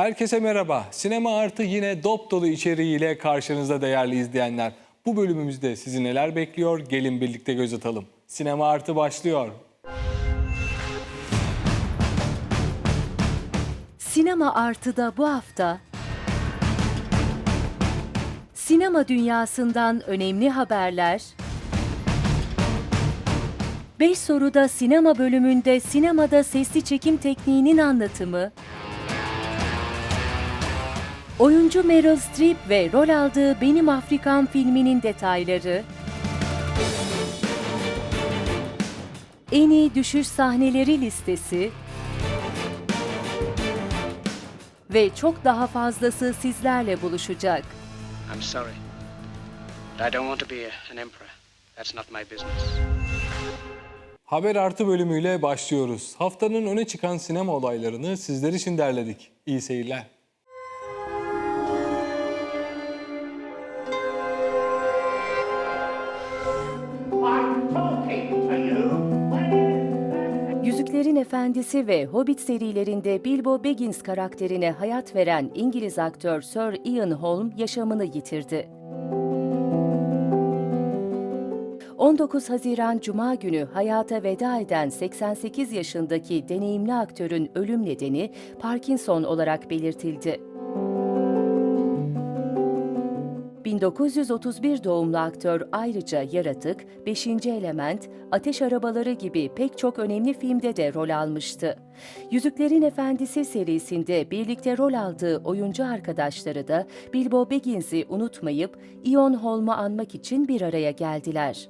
Herkese merhaba. Sinema Artı yine dop dolu içeriğiyle karşınızda değerli izleyenler. Bu bölümümüzde sizi neler bekliyor? Gelin birlikte göz atalım. Sinema Artı başlıyor. Sinema Artı'da bu hafta sinema dünyasından önemli haberler, 5 soruda sinema bölümünde sinemada sesli çekim tekniğinin anlatımı, oyuncu Meryl Streep ve rol aldığı Benim Afrikam filminin detayları, en iyi düşüş sahneleri listesi, ve çok daha fazlası sizlerle buluşacak. I'm sorry. But I don't want to be an emperor. That's not my business. Haber Artı bölümüyle başlıyoruz. Haftanın öne çıkan sinema olaylarını sizler için derledik. İyi seyirler. Efendisi ve Hobbit serilerinde Bilbo Baggins karakterine hayat veren İngiliz aktör Sir Ian Holm yaşamını yitirdi. 19 Haziran Cuma günü hayata veda eden 88 yaşındaki deneyimli aktörün ölüm nedeni Parkinson olarak belirtildi. 1931 doğumlu aktör ayrıca Yaratık, Beşinci Element, Ateş Arabaları gibi pek çok önemli filmde de rol almıştı. Yüzüklerin Efendisi serisinde birlikte rol aldığı oyuncu arkadaşları da Bilbo Baggins'i unutmayıp Ian Holm'u anmak için bir araya geldiler.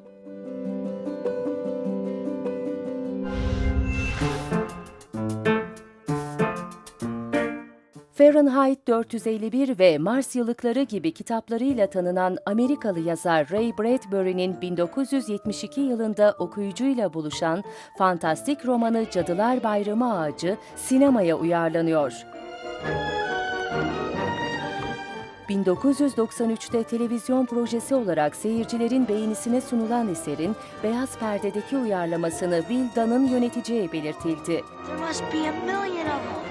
Fahrenheit 451 ve Mars Yıllıkları gibi kitaplarıyla tanınan Amerikalı yazar Ray Bradbury'nin 1972 yılında okuyucuyla buluşan fantastik romanı Cadılar Bayramı Ağacı sinemaya uyarlanıyor. 1993'te televizyon projesi olarak seyircilerin beğenisine sunulan eserin beyaz perdedeki uyarlamasını Will Dunn'ın yöneteceği belirtildi. There must be a million of them.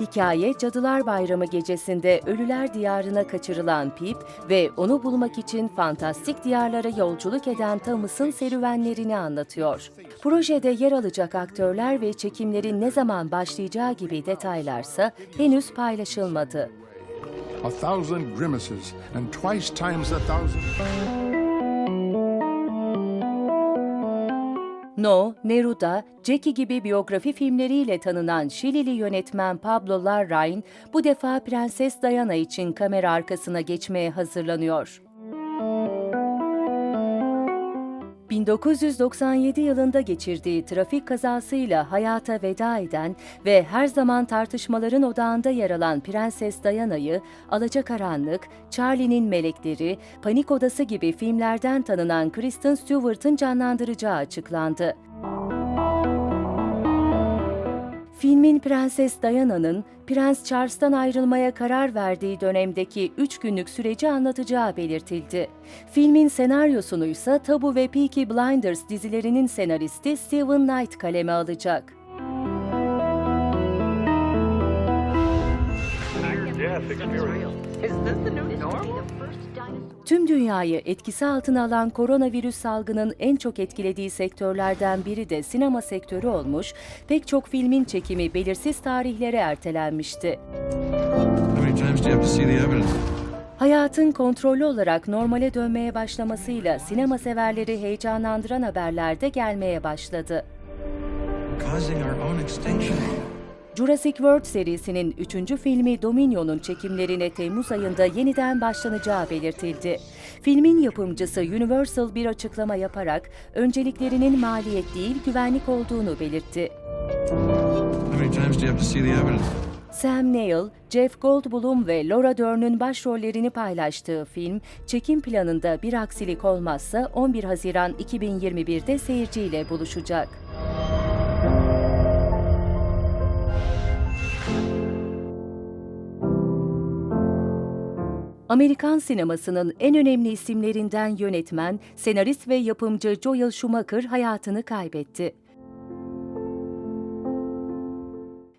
Hikaye Cadılar Bayramı gecesinde ölüler diyarına kaçırılan Pip ve onu bulmak için fantastik diyarlara yolculuk eden Thomas'ın serüvenlerini anlatıyor. Projede yer alacak aktörler ve çekimlerin ne zaman başlayacağı gibi detaylarsa henüz paylaşılmadı. a thousand grimaces, and twice times a thousand. No, Neruda, Jackie gibi biyografi filmleriyle tanınan Şilili yönetmen Pablo Larraín bu defa Prenses Diana için kamera arkasına geçmeye hazırlanıyor. 1997 yılında geçirdiği trafik kazasıyla hayata veda eden ve her zaman tartışmaların odağında yer alan Prenses Diana'yı Alacakaranlık, Charlie'nin Melekleri, Panik Odası gibi filmlerden tanınan Kristen Stewart'ın canlandıracağı açıklandı. Filmin Prenses Diana'nın Prens Charles'tan ayrılmaya karar verdiği dönemdeki 3 günlük süreci anlatacağı belirtildi. Filmin senaryosunu ise Tabu ve Peaky Blinders dizilerinin senaristi Steven Knight kaleme alacak. Tüm dünyayı etkisi altına alan koronavirüs salgının en çok etkilediği sektörlerden biri de sinema sektörü olmuş, pek çok filmin çekimi belirsiz tarihlere ertelenmişti. Hayatın kontrollü olarak normale dönmeye başlamasıyla sinema severleri heyecanlandıran haberler de gelmeye başladı. Jurassic World serisinin 3. filmi Dominion'un çekimlerine Temmuz ayında yeniden başlanacağı belirtildi. Filmin yapımcısı Universal bir açıklama yaparak önceliklerinin maliyet değil güvenlik olduğunu belirtti. Sam Neill, Jeff Goldblum ve Laura Dern'ün başrollerini paylaştığı film, çekim planında bir aksilik olmazsa 11 Haziran 2021'de seyirciyle buluşacak. Amerikan sinemasının en önemli isimlerinden yönetmen, senarist ve yapımcı Joel Schumacher hayatını kaybetti.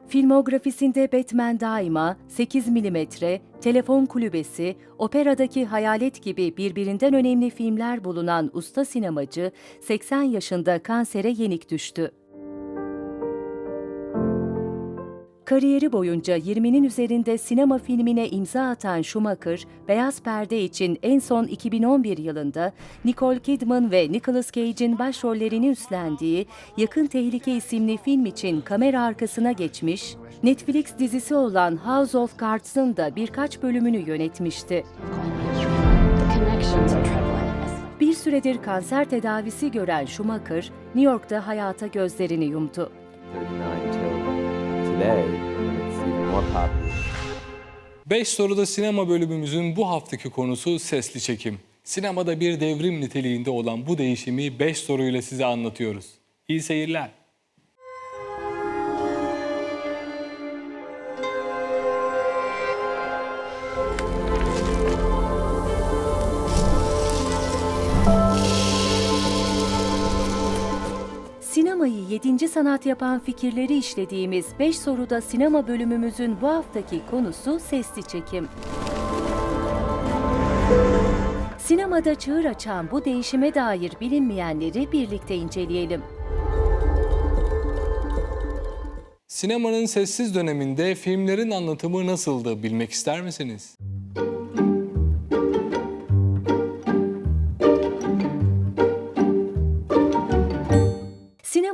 Filmografisinde Batman Daima, 8 mm, Telefon Kulübesi, Operadaki Hayalet gibi birbirinden önemli filmler bulunan usta sinemacı 80 yaşında kansere yenik düştü. Kariyeri boyunca 20'nin üzerinde sinema filmine imza atan Schumacher, Beyaz Perde için en son 2011 yılında Nicole Kidman ve Nicolas Cage'in başrollerini üstlendiği Yakın Tehlike isimli film için kamera arkasına geçmiş, Netflix dizisi olan House of Cards'ın da birkaç bölümünü yönetmişti. Bir süredir kanser tedavisi gören Schumacher, New York'ta hayata gözlerini yumdu. 39 till today, it's even more popular. 5 soruda sinema bölümümüzün bu haftaki konusu sesli çekim. Sinemada bir devrim niteliğinde olan bu değişimi 5 soruyla size anlatıyoruz. İyi seyirler. Sinemayı yedinci sanat yapan fikirleri işlediğimiz 5 soruda sinema bölümümüzün bu haftaki konusu sesli çekim. Sinemada çığır açan bu değişime dair bilinmeyenleri birlikte inceleyelim. Sinemanın sessiz döneminde filmlerin anlatımı nasıldı bilmek ister misiniz?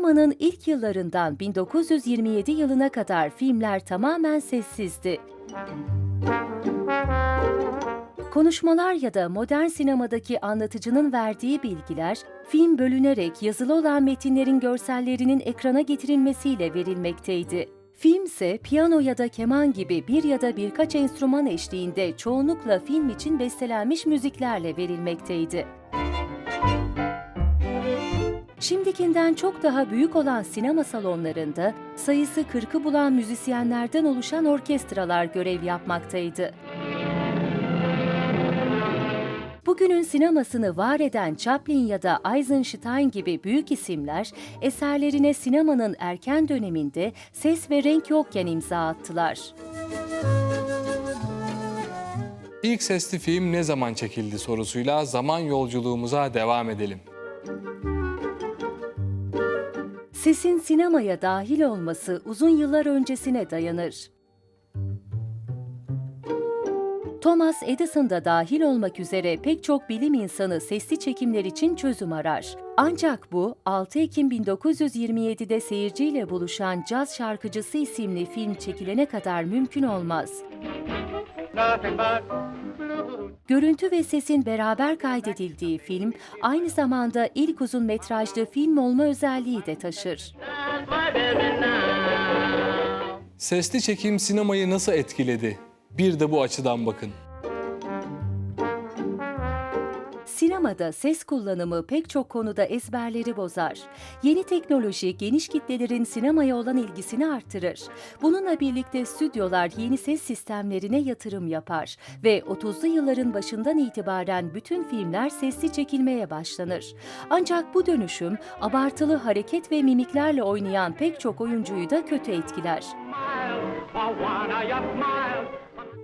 Sinemanın ilk yıllarından 1927 yılına kadar filmler tamamen sessizdi. Konuşmalar ya da modern sinemadaki anlatıcının verdiği bilgiler, film bölünerek yazılı olan metinlerin görsellerinin ekrana getirilmesiyle verilmekteydi. Film ise piyano ya da keman gibi bir ya da birkaç enstrüman eşliğinde çoğunlukla film için bestelenmiş müziklerle verilmekteydi. Şimdikinden çok daha büyük olan sinema salonlarında sayısı 40'ı bulan müzisyenlerden oluşan orkestralar görev yapmaktaydı. Bugünün sinemasını var eden Chaplin ya da Eisenstein gibi büyük isimler eserlerine sinemanın erken döneminde ses ve renk yokken imza attılar. İlk sesli film ne zaman çekildi sorusuyla zaman yolculuğumuza devam edelim. Sesin sinemaya dahil olması uzun yıllar öncesine dayanır. Thomas Edison da dahil olmak üzere pek çok bilim insanı sesli çekimler için çözüm arar. Ancak bu 6 Ekim 1927'de seyirciyle buluşan Caz Şarkıcısı isimli film çekilene kadar mümkün olmaz. Görüntü ve sesin beraber kaydedildiği film aynı zamanda ilk uzun metrajlı film olma özelliği de taşır. Sesli çekim sinemayı nasıl etkiledi? Bir de bu açıdan bakın. Sinemada ses kullanımı pek çok konuda ezberleri bozar. Yeni teknoloji geniş kitlelerin sinemaya olan ilgisini artırır. Bununla birlikte stüdyolar yeni ses sistemlerine yatırım yapar ve 30'lu yılların başından itibaren bütün filmler sesli çekilmeye başlanır. Ancak bu dönüşüm abartılı hareket ve mimiklerle oynayan pek çok oyuncuyu da kötü etkiler. Smile.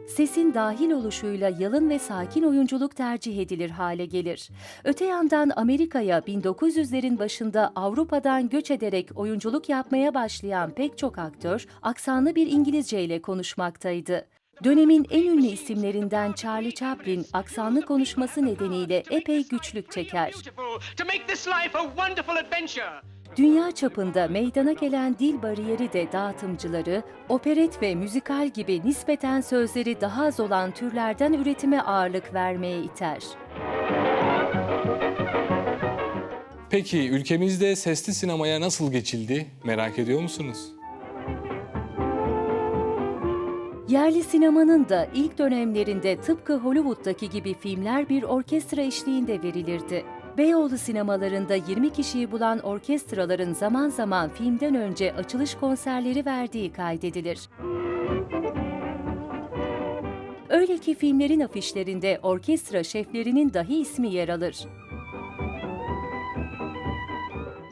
Sesin dahil oluşuyla yalın ve sakin oyunculuk tercih edilir hale gelir. Öte yandan Amerika'ya 1900'lerin başında Avrupa'dan göç ederek oyunculuk yapmaya başlayan pek çok aktör aksanlı bir İngilizce ile konuşmaktaydı. Dönemin en ünlü isimlerinden Charlie Chaplin aksanlı konuşması nedeniyle epey güçlük çeker. Dünya çapında meydana gelen dil bariyeri de dağıtımcıları, operet ve müzikal gibi nispeten sözleri daha az olan türlerden üretime ağırlık vermeye iter. Peki ülkemizde sesli sinemaya nasıl geçildi? Merak ediyor musunuz? Yerli sinemanın da ilk dönemlerinde tıpkı Hollywood'daki gibi filmler bir orkestra eşliğinde verilirdi. Beyoğlu sinemalarında 20 kişiyi bulan orkestraların zaman zaman filmden önce açılış konserleri verdiği kaydedilir. Öyle ki filmlerin afişlerinde orkestra şeflerinin dahi ismi yer alır.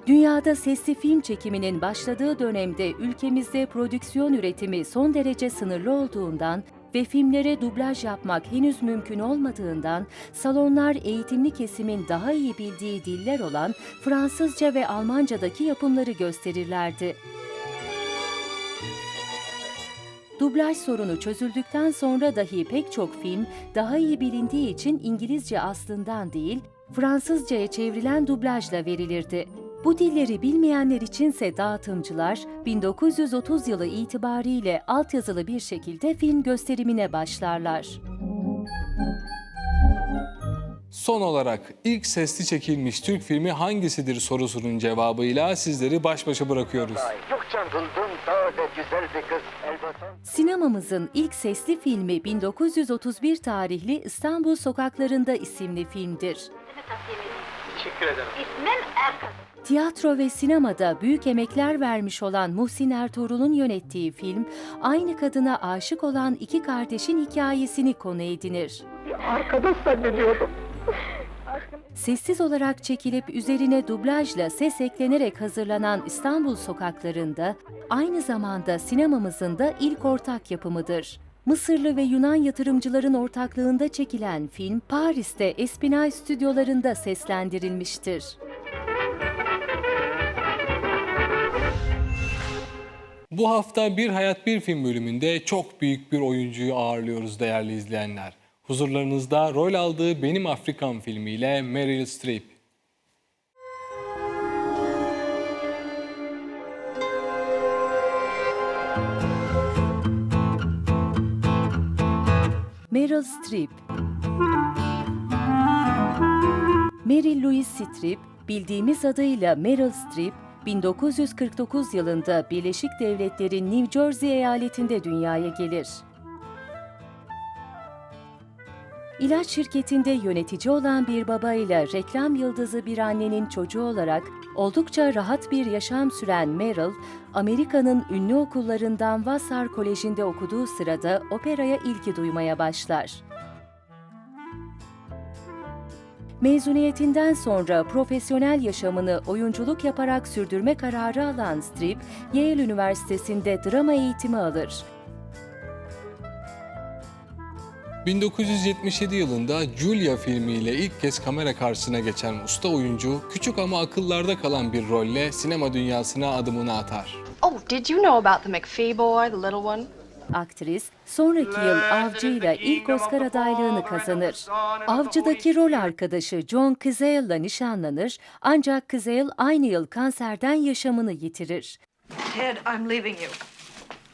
Dünyada sesli film çekiminin başladığı dönemde ülkemizde prodüksiyon üretimi son derece sınırlı olduğundan ve filmlere dublaj yapmak henüz mümkün olmadığından salonlar eğitimli kesimin daha iyi bildiği diller olan Fransızca ve Almancadaki yapımları gösterirlerdi. Dublaj sorunu çözüldükten sonra dahi pek çok film daha iyi bilindiği için İngilizce aslından değil, Fransızcaya çevrilen dublajla verilirdi. Bu dilleri bilmeyenler içinse dağıtımcılar 1930 yılı itibariyle altyazılı bir şekilde film gösterimine başlarlar. Son olarak ilk sesli çekilmiş Türk filmi hangisidir sorusunun cevabıyla sizleri baş başa bırakıyoruz. Sinemamızın ilk sesli filmi 1931 tarihli İstanbul Sokaklarında isimli filmdir. Teşekkür ederim. İsmim Erkan. Tiyatro ve sinemada büyük emekler vermiş olan Muhsin Ertuğrul'un yönettiği film, aynı kadına aşık olan iki kardeşin hikayesini konu edinir. Arkadaş zannediyordum. Sessiz olarak çekilip üzerine dublajla ses eklenerek hazırlanan İstanbul sokaklarında aynı zamanda sinemamızın da ilk ortak yapımıdır. Mısırlı ve Yunan yatırımcıların ortaklığında çekilen film Paris'te Espinal stüdyolarında seslendirilmiştir. Bu hafta Bir Hayat Bir Film bölümünde çok büyük bir oyuncuyu ağırlıyoruz değerli izleyenler. Huzurlarınızda rol aldığı Benim Afrikam filmiyle Meryl Streep. Meryl Streep Meryl Louise Streep, bildiğimiz adıyla Meryl Streep, 1949 yılında Birleşik Devletler'in New Jersey eyaletinde dünyaya gelir. İlaç şirketinde yönetici olan bir babayla reklam yıldızı bir annenin çocuğu olarak oldukça rahat bir yaşam süren Meryl, Amerika'nın ünlü okullarından Vassar Koleji'nde okuduğu sırada operaya ilgi duymaya başlar. Mezuniyetinden sonra profesyonel yaşamını oyunculuk yaparak sürdürme kararı alan Streep, Yale Üniversitesi'nde drama eğitimi alır. 1977 yılında Julia filmiyle ilk kez kamera karşısına geçen usta oyuncu, küçük ama akıllarda kalan bir rolle sinema dünyasına adımını atar. Oh, did you know about the McPhee boy, the little one? Aktris, sonraki yıl Avcı'yla ilk Oscar adaylığını kazanır. Avcı'daki rol arkadaşı John Cazale'la nişanlanır ancak Cazale aynı yıl kanserden yaşamını yitirir. Ted, I'm leaving you.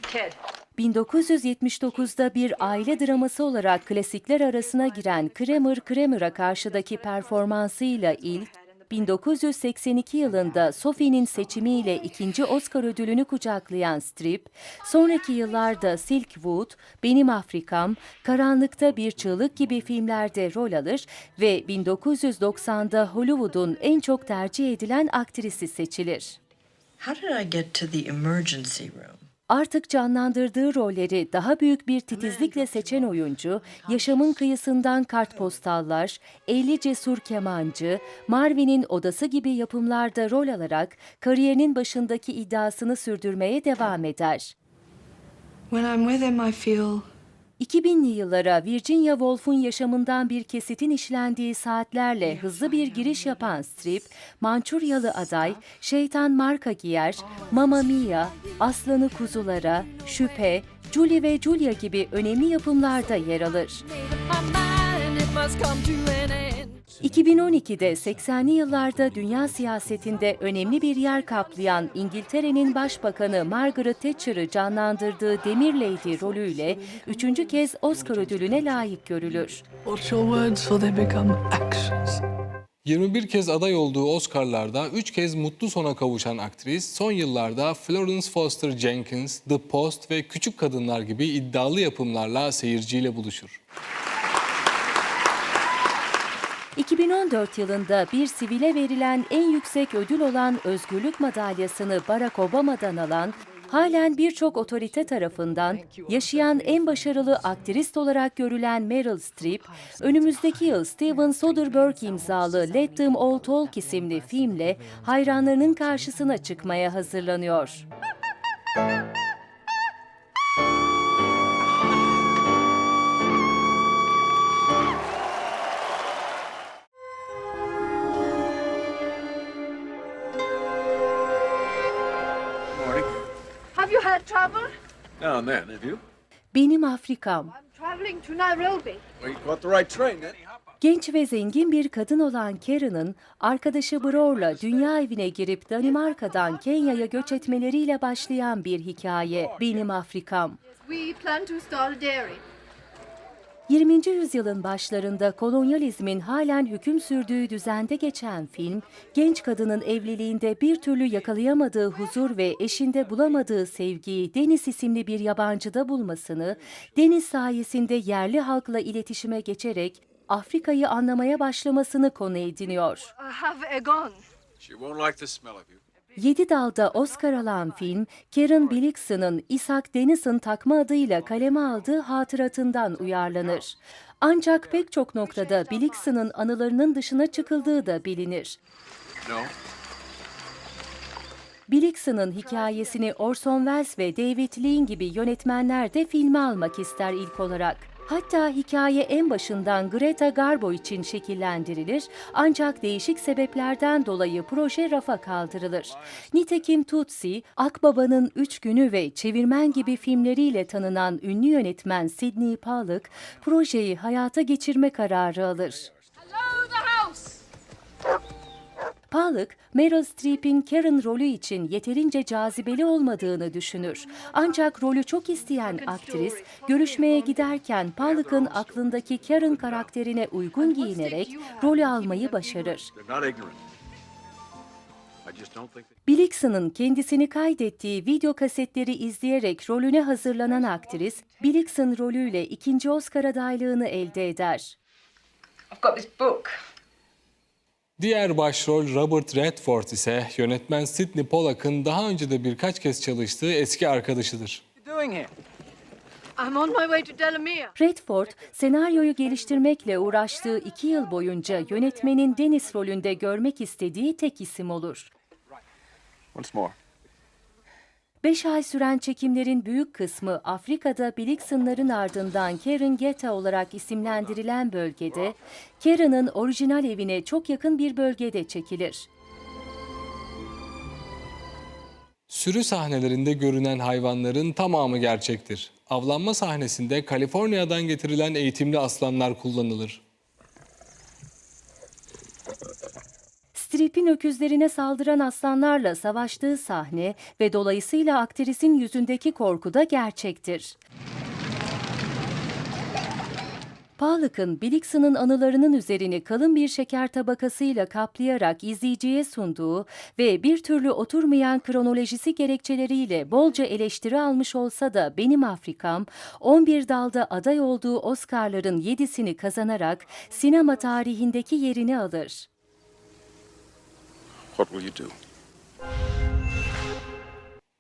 Ted. 1979'da bir aile draması olarak klasikler arasına giren Kramer Kramer'a karşıdaki performansıyla ilk, 1982 yılında Sophie'nin seçimiyle ikinci Oscar ödülünü kucaklayan Streep, sonraki yıllarda Silkwood, Benim Afrikam, Karanlıkta Bir Çığlık gibi filmlerde rol alır ve 1990'da Hollywood'un en çok tercih edilen aktrisi seçilir. How did I get to the emergency room? Artık canlandırdığı rolleri daha büyük bir titizlikle seçen oyuncu, Yaşamın Kıyısından Kartpostallar, 50 Cesur Kemancı, Marvin'in Odası gibi yapımlarda rol alarak kariyerinin başındaki iddiasını sürdürmeye devam eder. When I'm with him, I feel 2000'li yıllara Virginia Woolf'un yaşamından bir kesitin işlendiği saatlerle hızlı bir giriş yapan Strip, Mançuryalı aday, Şeytan Marka Giyer, Mamma Mia, Aslanı Kuzulara, Şüphe, Julie ve Julia gibi önemli yapımlarda yer alır. 2012'de 80'li yıllarda dünya siyasetinde önemli bir yer kaplayan İngiltere'nin Başbakanı Margaret Thatcher'ı canlandırdığı Demir Lady rolüyle üçüncü kez Oscar ödülüne layık görülür. Watch your words, for they become actions. 21 kez aday olduğu Oscar'larda 3 kez mutlu sona kavuşan aktris, son yıllarda Florence Foster Jenkins, The Post ve Küçük Kadınlar gibi iddialı yapımlarla seyirciyle buluşur. 2014 yılında bir sivile verilen en yüksek ödül olan Özgürlük Madalyası'nı Barack Obama'dan alan Halen birçok otorite tarafından yaşayan en başarılı aktrist olarak görülen Meryl Streep, önümüzdeki yıl Steven Soderbergh imzalı Let Them All Talk isimli filmle hayranlarının karşısına çıkmaya hazırlanıyor. Now and then, have you? Benim Afrikam. I'm traveling to Nairobi. Well, you caught the right train then. Genç ve zengin bir kadın olan Karen'ın arkadaşı Bror'la dünya evine girip Danimarka'dan Kenya'ya göç etmeleriyle başlayan bir hikaye Benim Afrikam. We plan to start a dairy. 20. yüzyılın başlarında kolonyalizmin halen hüküm sürdüğü düzende geçen film, genç kadının evliliğinde bir türlü yakalayamadığı huzur ve eşinde bulamadığı sevgiyi Deniz isimli bir yabancıda bulmasını, Deniz sayesinde yerli halkla iletişime geçerek Afrika'yı anlamaya başlamasını konu ediniyor. I have a gun. She won't like the smell of you. Yedi dalda Oscar alan film, Karen Blixen'ın Isaac Dennis'in takma adıyla kaleme aldığı hatıratından uyarlanır. Ancak pek çok noktada Blixen'ın anılarının dışına çıkıldığı da bilinir. No. Blixen'ın hikayesini Orson Welles ve David Lean gibi yönetmenler de filme almak ister ilk olarak. Hatta hikaye en başından Greta Garbo için şekillendirilir ancak değişik sebeplerden dolayı proje rafa kaldırılır. Nitekim Tutsi, Akbaba'nın Üç Günü ve Çevirmen gibi filmleriyle tanınan ünlü yönetmen Sidney Pollack, projeyi hayata geçirme kararı alır. Hello, the house. Pollack, Meryl Streep'in Karen rolü için yeterince cazibeli olmadığını düşünür. Ancak rolü çok isteyen aktris, görüşmeye giderken Pollack'ın aklındaki Karen karakterine uygun giyinerek rolü almayı başarır. Blixen'ın kendisini kaydettiği video kasetleri izleyerek rolüne hazırlanan aktris, Blixen rolüyle ikinci Oscar adaylığını elde eder. I've got this book. Diğer başrol Robert Redford ise yönetmen Sidney Pollack'ın daha önce de birkaç kez çalıştığı eski arkadaşıdır. I'm on my way to Delamere. Redford, senaryoyu geliştirmekle uğraştığı iki yıl boyunca yönetmenin Dennis rolünde görmek istediği tek isim olur. Once more. Beş ay süren çekimlerin büyük kısmı Afrika'da Blixen'ların ardından Karen Geta olarak isimlendirilen bölgede, Karen'ın orijinal evine çok yakın bir bölgede çekilir. Sürü sahnelerinde görünen hayvanların tamamı gerçektir. Avlanma sahnesinde Kaliforniya'dan getirilen eğitimli aslanlar kullanılır. Strip'in öküzlerine saldıran aslanlarla savaştığı sahne ve dolayısıyla aktrisin yüzündeki korku da gerçektir. Pollack'ın Blixen'ın anılarının üzerini kalın bir şeker tabakasıyla kaplayarak izleyiciye sunduğu ve bir türlü oturmayan kronolojisi gerekçeleriyle bolca eleştiri almış olsa da Benim Afrikam, 11 dalda aday olduğu Oscar'ların 7'sini kazanarak sinema tarihindeki yerini alır. What will you do?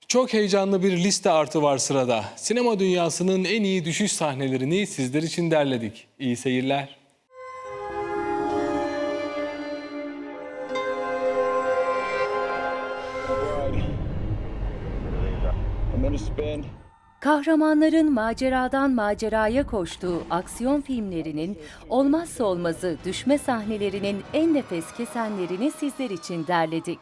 Çok heyecanlı bir liste artı var sırada. Sinema dünyasının en iyi düşüş sahnelerini sizler için derledik. İyi seyirler. Kahramanların maceradan maceraya koştuğu aksiyon filmlerinin olmazsa olmazı düşme sahnelerinin en nefes kesenlerini sizler için derledik.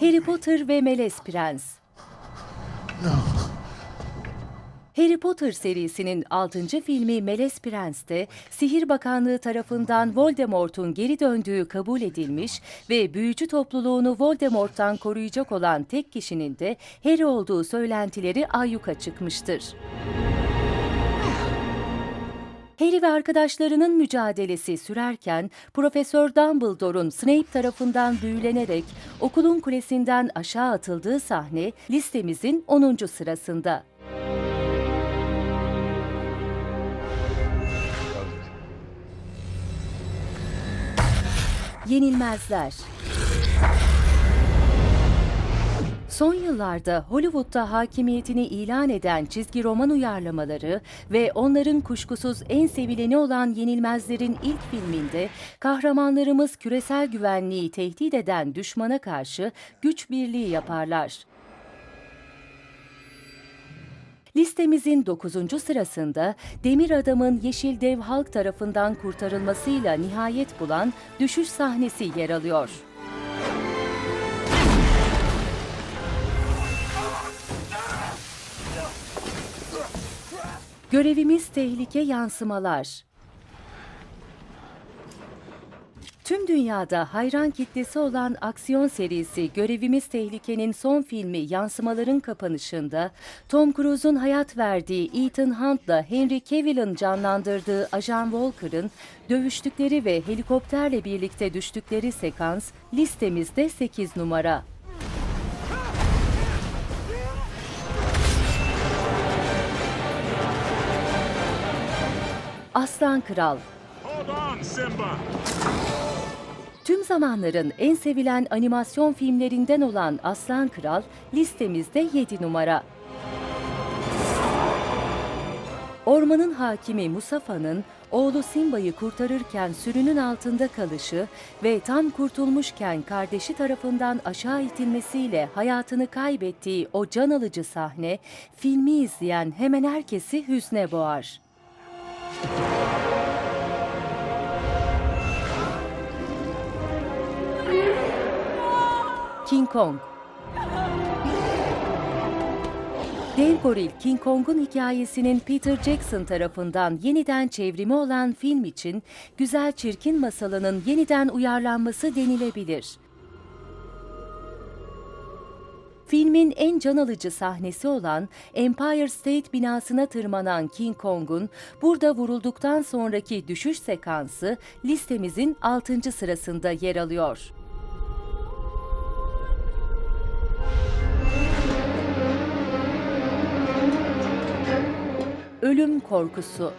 Harry Potter ve Melez Prens Harry Potter serisinin 6. filmi Melez Prens'te Sihir Bakanlığı tarafından Voldemort'un geri döndüğü kabul edilmiş ve büyücü topluluğunu Voldemort'tan koruyacak olan tek kişinin de Harry olduğu söylentileri ayyuka çıkmıştır. Harry ve arkadaşlarının mücadelesi sürerken Profesör Dumbledore'un Snape tarafından büyülenerek okulun kulesinden aşağı atıldığı sahne listemizin 10. sırasında. Yenilmezler. Son yıllarda Hollywood'da hakimiyetini ilan eden çizgi roman uyarlamaları ve onların kuşkusuz en sevileni olan Yenilmezler'in ilk filminde kahramanlarımız küresel güvenliği tehdit eden düşmana karşı güç birliği yaparlar. Listemizin 9. sırasında Demir Adam'ın Yeşil Dev Halk tarafından kurtarılmasıyla nihayet bulan düşüş sahnesi yer alıyor. Görevimiz tehlike yansımalar. Tüm dünyada hayran kitlesi olan aksiyon serisi Görevimiz Tehlike'nin son filmi Yansımaların kapanışında Tom Cruise'un hayat verdiği Ethan Hunt'la Henry Cavill'in canlandırdığı Ajan Walker'ın dövüştükleri ve helikopterle birlikte düştükleri sekans listemizde 8 numara. Aslan Kral Tüm zamanların en sevilen animasyon filmlerinden olan Aslan Kral listemizde 7 numara. Ormanın hakimi Musafa'nın oğlu Simba'yı kurtarırken sürünün altında kalışı ve tam kurtulmuşken kardeşi tarafından aşağı itilmesiyle hayatını kaybettiği o can alıcı sahne filmi izleyen hemen herkesi hüzne boğar. King Kong Dev goril King Kong'un hikayesinin Peter Jackson tarafından yeniden çevrimi olan film için Güzel Çirkin masalının yeniden uyarlanması denilebilir. Filmin en can alıcı sahnesi olan Empire State binasına tırmanan King Kong'un burada vurulduktan sonraki düşüş sekansı listemizin 6. sırasında yer alıyor. Ölüm korkusu.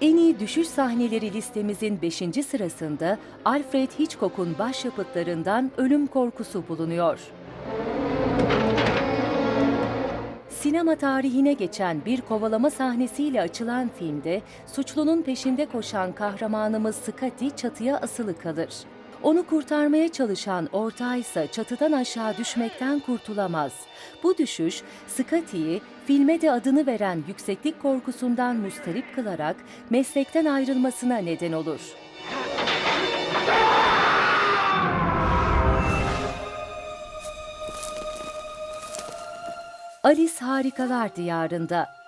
En iyi düşüş sahneleri listemizin 5. sırasında Alfred Hitchcock'un başyapıtlarından Ölüm Korkusu bulunuyor. Sinema tarihine geçen bir kovalama sahnesiyle açılan filmde suçlunun peşinde koşan kahramanımız Scotty çatıya asılı kalır. Onu kurtarmaya çalışan ortağı ise çatıdan aşağı düşmekten kurtulamaz. Bu düşüş Scotty'yi filme de adını veren yükseklik korkusundan mustarip kılarak meslekten ayrılmasına neden olur. Alice Harikalar Diyarında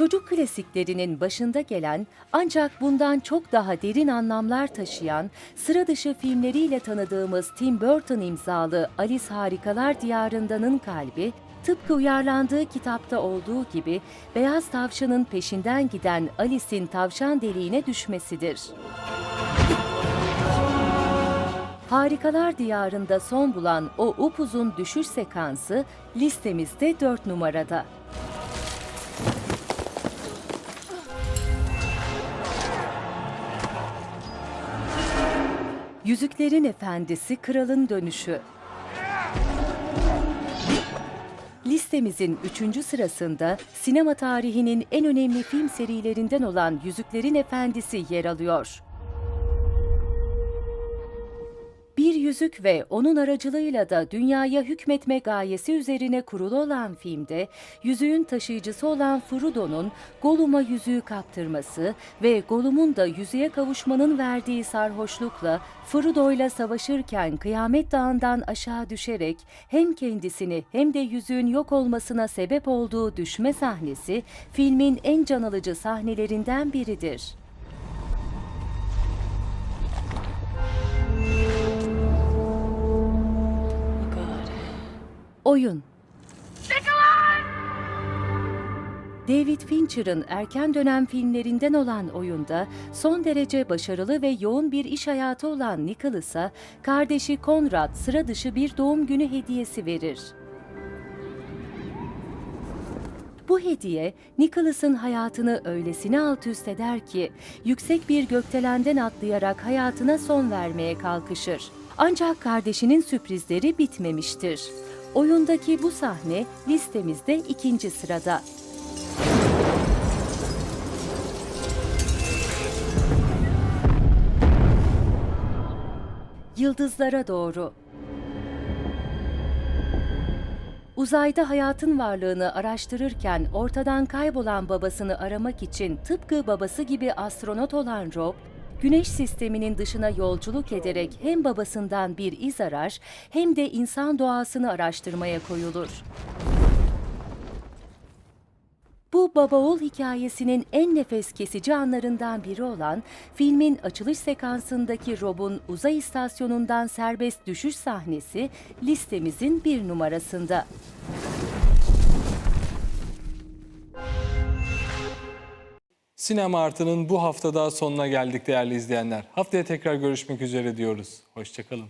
Çocuk klasiklerinin başında gelen ancak bundan çok daha derin anlamlar taşıyan sıra dışı filmleriyle tanıdığımız Tim Burton imzalı Alice Harikalar Diyarında'nın kalbi tıpkı uyarlandığı kitapta olduğu gibi beyaz tavşanın peşinden giden Alice'in tavşan deliğine düşmesidir. Harikalar Diyarında son bulan o upuzun düşüş sekansı listemizde 4 numarada. Yüzüklerin Efendisi Kralın Dönüşü Listemizin 3. sırasında sinema tarihinin en önemli film serilerinden olan Yüzüklerin Efendisi yer alıyor. Yüzük ve onun aracılığıyla da dünyaya hükmetme gayesi üzerine kurulu olan filmde, yüzüğün taşıyıcısı olan Frodo'nun Gollum'a yüzüğü kaptırması ve Gollum'un da yüzüğe kavuşmanın verdiği sarhoşlukla Frodo'yla savaşırken Kıyamet Dağı'ndan aşağı düşerek hem kendisini hem de yüzüğün yok olmasına sebep olduğu düşme sahnesi filmin en can alıcı sahnelerinden biridir. Oyun David Fincher'ın erken dönem filmlerinden olan oyunda son derece başarılı ve yoğun bir iş hayatı olan Nicholas'a kardeşi Conrad sıra dışı bir doğum günü hediyesi verir. Bu hediye Nicholas'ın hayatını öylesine alt üst eder ki yüksek bir gökdelenden atlayarak hayatına son vermeye kalkışır. Ancak kardeşinin sürprizleri bitmemiştir. Oyundaki bu sahne listemizde ikinci sırada. Yıldızlara doğru. Uzayda hayatın varlığını araştırırken ortadan kaybolan babasını aramak için tıpkı babası gibi astronot olan Rob, Güneş sisteminin dışına yolculuk ederek hem babasından bir iz arar hem de insan doğasını araştırmaya koyulur. Bu baba oğul hikayesinin en nefes kesici anlarından biri olan filmin açılış sekansındaki Rob'un uzay istasyonundan serbest düşüş sahnesi listemizin bir numarasında. Sinema Artı'nın bu haftada sonuna geldik değerli izleyenler. Haftaya tekrar görüşmek üzere diyoruz. Hoşçakalın.